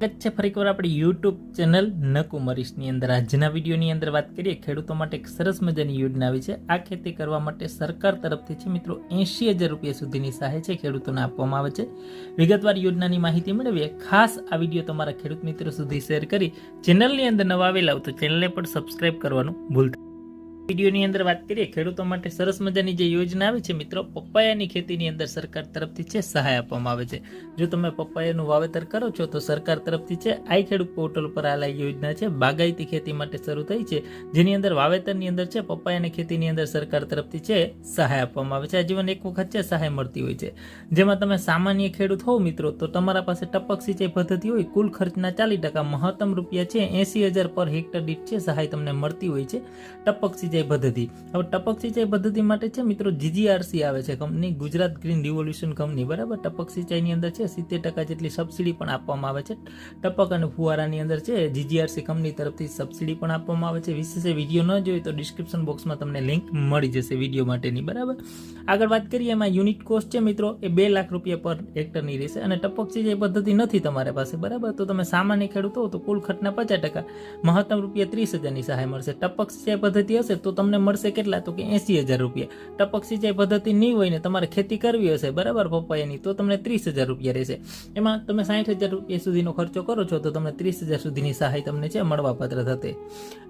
સ્વાગત છે ફરી એકવાર આપણી યુટ્યુબ ચેનલ નકુમરીશની અંદર. આજના વિડીયોની અંદર વાત કરીએ, ખેડૂતો માટે એક સરસ મજાની યોજના આવી છે. આ ખેતી કરવા માટે સરકાર તરફથી છે મિત્રો, એંશી હજાર રૂપિયા સુધીની સહાય છે ખેડૂતોને આપવામાં આવે છે. વિગતવાર યોજનાની માહિતી મેળવીએ. ખાસ આ વીડિયો તમારા ખેડૂત મિત્રો સુધી શેર કરી ચેનલની અંદર નવા આવેલા હોય તો ચેનલને પણ સબસ્ક્રાઇબ કરવાનું ભૂલતા વિડીયોની અંદર વાત કરીએ, ખેડૂતો માટે સરસ મજાની જે યોજના આવે છે મિત્રો પપૈયાની ખેતીની અંદર સરકાર તરફથી છે સહાય આપવામાં આવે છે. જો તમે પપૈયાનું વાવેતર કરો છો, તો સરકાર તરફથી છે આઈ ખેડૂત પોર્ટલ પર આ યોજના છે, બાગાયતી ખેતી માટે શરૂ થઈ છે, જેની અંદર વાવેતરની અંદર છે પપૈયાની ખેતીની અંદર સરકાર તરફથી છે સહાય આપવામાં આવે છે. આજીવન એક વખત છે, સહાય મળતી હોય છે. જેમાં તમે સામાન્ય ખેડૂત હોવ મિત્રો, તો તમારા પાસે ટપક સિંચાઈ પદ્ધતિ હોય, કુલ ખર્ચના ચાલીસ ટકા મહત્તમ રૂપિયા છે, એસી હજાર પર હેક્ટર દીઠ છે, સહાય તમને મળતી હોય છે. ટપક સિંચાઈ પદ્ધતિ. હવે ટપક સિંચાઈ પદ્ધતિ માટે છે મિત્રો જીજીઆરસી આવે છે company Gujarat green revolution company બરાબર? ટપક સિંચાઈની અંદર છે સિત્તેર ટકા જેટલી સબસિડી પણ આપવામાં આવે છે. ટપક અને ફુવારાની અંદર છે જીજીઆરસી કંપની તરફથી સબસિડી પણ આપવામાં આવે છે. વિશેષ વીડિયો ન જોઈએ તો ડિસ્ક્રિપ્શન બોક્સમાં તમને લિંક મળી જશે વીડિયો માટેની, બરાબર? આગળ વાત કરીએ એમાં યુનિટ કોસ્ટ છે મિત્રો એ બે લાખ રૂપિયા પર હેક્ટરની રહેશે અને ટપક સિંચાઈ પદ્ધતિ નથી તમારી પાસે, બરાબર? તો તમે સામાન્ય ખેડૂતો તો કુલ ખર્ચના પચાસ ટકા, મહત્તમ રૂપિયા ત્રીસ હજારની સહાય મળશે. ટપક સિંચાઈ પદ્ધતિ હશે તો તમને મળશે કેટલા? તો કે એસી હજાર રૂપિયા. ટપક સિંચાઈ પદ્ધતિ નહીં હોય ને, તમારે ખેતી કરવી હશે, બરાબર પપૈયાની તો તમને ત્રીસ હજાર રૂપિયા રહેશે. એમાં તમે સાઠ હજાર રૂપિયા સુધીનો ખર્ચો કરો છો, તો તમને ત્રીસ હજાર સુધીની સહાય તમને છે, મળવાપાત્ર થશે.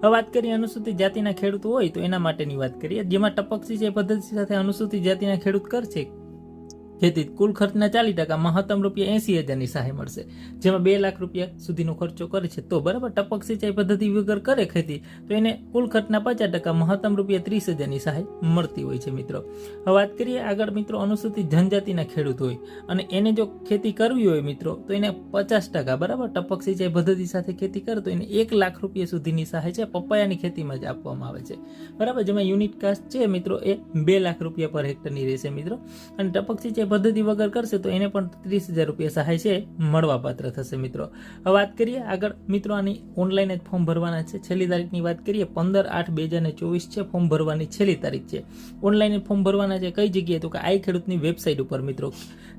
હવે વાત કરીએ અનુસૂચિત જાતિના ખેડૂત હોય, તો એના માટેની વાત કરીએ. જેમાં ટપક સિંચાઈ પદ્ધતિ સાથે અનુસૂચિત જાતિના ખેડૂત કરશે? ખેતી કુલ ખર્ચના ચાલીસ ટકા મહત્તમ રૂપિયા એસી હજારની સહાય મળશે. જેમાં બે લાખ રૂપિયા સુધીનો ખર્ચો કરે છે. તો બરાબર, ટપક સિંચાઈ પદ્ધતિ વગર કરે ખેતી, તો એને કુલ ખર્ચના પચાસ ટકા મહત્તમ રૂપિયા ત્રીસ હજારની સહાય મળતી હોય છે મિત્રો. હવે વાત કરીએ આગળ મિત્રો અનુસૂચિત જનજાતિના ખેડૂત હોય. અને એને જો ખેતી કરવી હોય મિત્રો, તો એને પચાસ ટકા બરાબર, ટપક સિંચાઈ પદ્ધતિ સાથે ખેતી કરે, તો એને એક લાખ રૂપિયા સુધીની સહાય છે. પપૈયાની ખેતીમાં જ આપવામાં આવે છે. બરાબર, જેમાં યુનિટ કાસ્ટ છે મિત્રો, એ બે લાખ રૂપિયા પર હેક્ટરની રહેશે મિત્રો. અને ટપક સિંચાઈ પદ્ધતિ વગર કરશે તો એને પણ ત્રીસ હજાર રૂપિયા સહાય છે મળવાપાત્ર થશે મિત્રો. હવે વાત કરીએ આગળ. મિત્રો, આની ઓનલાઈન જ ફોર્મ ભરવાના છે. છેલ્લી તારીખની વાત કરીએ, પંદર આઠ બે હજાર ચોવીસ છે. ફોર્મ ભરવાની છેલ્લી તારીખ છે. ઓનલાઈન જ ફોર્મ ભરવાના છે. કઈ જગ્યાએ? તો કે આઈ ખેડૂતની વેબસાઇટ ઉપર મિત્રો.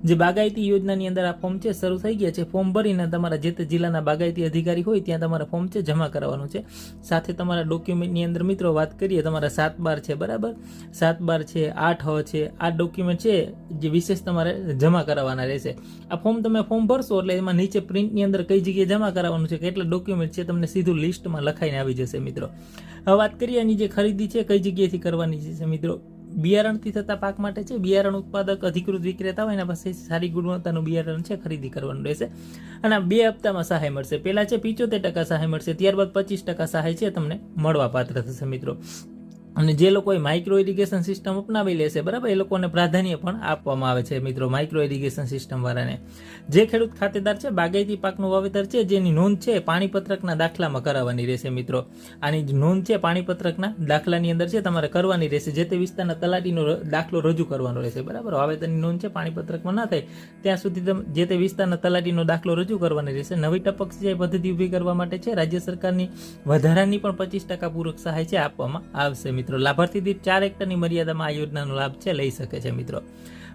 જે બાગાયતી યોજનાની અંદર આ ફોર્મ છે, શરૂ થઈ ગયા છે. ફોર્મ ભરીને તમારા જે તે જિલ્લાના બાગાયતી અધિકારી હોય ત્યાં તમારે ફોર્મ છે, જમા કરાવવાનું છે. સાથે તમારા ડોક્યુમેન્ટની અંદર મિત્રો વાત કરીએ, તમારા સાત બાર છે, બરાબર? સાત બાર છે, આઠ છે. આ ડોક્યુમેન્ટ છે જે વિશેષ તમારે જમા કરાવવાના રહેશે. આ ફોર્મ તમે ફોર્મ ભરશો એટલે એમાં નીચે પ્રિન્ટની અંદર કઈ જગ્યાએ જમા કરાવવાનું છે, કેટલા ડોક્યુમેન્ટ છે, તમને સીધું લિસ્ટમાં લખાઈને આવી જશે મિત્રો. હવે વાત કરીએ આની જે ખરીદી છે, કઈ જગ્યાએથી કરવાની છે મિત્રો? બિયારણથી થતા પાક માટે છે, બિયારણ ઉત્પાદક, અધિકૃત વિક્રેતા હોય એના પાસે સારી ગુણવત્તાનું બિયારણ છે, ખરીદી કરવાનું રહેશે. અને બે હપ્તામાં સહાય મળશે. પહેલા છે પિચોતેર ટકા સહાય મળશે, ત્યારબાદ પચીસ ટકા સહાય છે, તમને મળવા પાત્ર થશે મિત્રો. અને જે લોકોએ માઇક્રો ઇરિગેશન સિસ્ટમ અપનાવી લેશે બરાબર? એ લોકોને પ્રાધાન્ય પણ આપવામાં આવે છે મિત્રો માઇક્રો ઇરિગેશન સિસ્ટમ વાળાને. જે ખેડૂત ખાતેદાર છે, બાગાયતી પાકનું વાવેતર છે, જેની નોંધ છે પાણીપત્રકના દાખલામાં કરાવવાની રહેશે મિત્રો. આની નોંધ છે પાણીપત્રકના દાખલાની અંદર છે, તમારે કરવાની રહેશે. જે તે વિસ્તારના તલાટીનો દાખલો રજૂ કરવાનો રહેશે, બરાબર? વાવેતરની નોંધ છે, પાણીપત્રકમાં ના થાય, ત્યાં સુધી તમે, જે તે વિસ્તારના તલાટીનો દાખલો રજૂ કરવાની રહેશે. નવી ટપક સિંચાઈ પદ્ધતિ ઊભી કરવા માટે છે, રાજ્ય સરકારની વધારાની પણ પચીસ ટકા પૂરક સહાય છે, આપવામાં આવશે મિત્રો. લાભાર્થી દીઠ ચાર હેક્ટરની મર્યાદામાં આ યોજનાનો લાભ છે, લઈ શકે છે મિત્રો.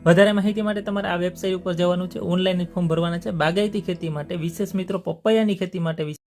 વધારે માહિતી માટે તમારે આ વેબસાઇટ ઉપર જવાનું છે. ઓનલાઈન ફોર્મ ભરવાના છે. બાગાયતી ખેતી માટે વિશેષ મિત્રો, પપૈયાની ખેતી માટે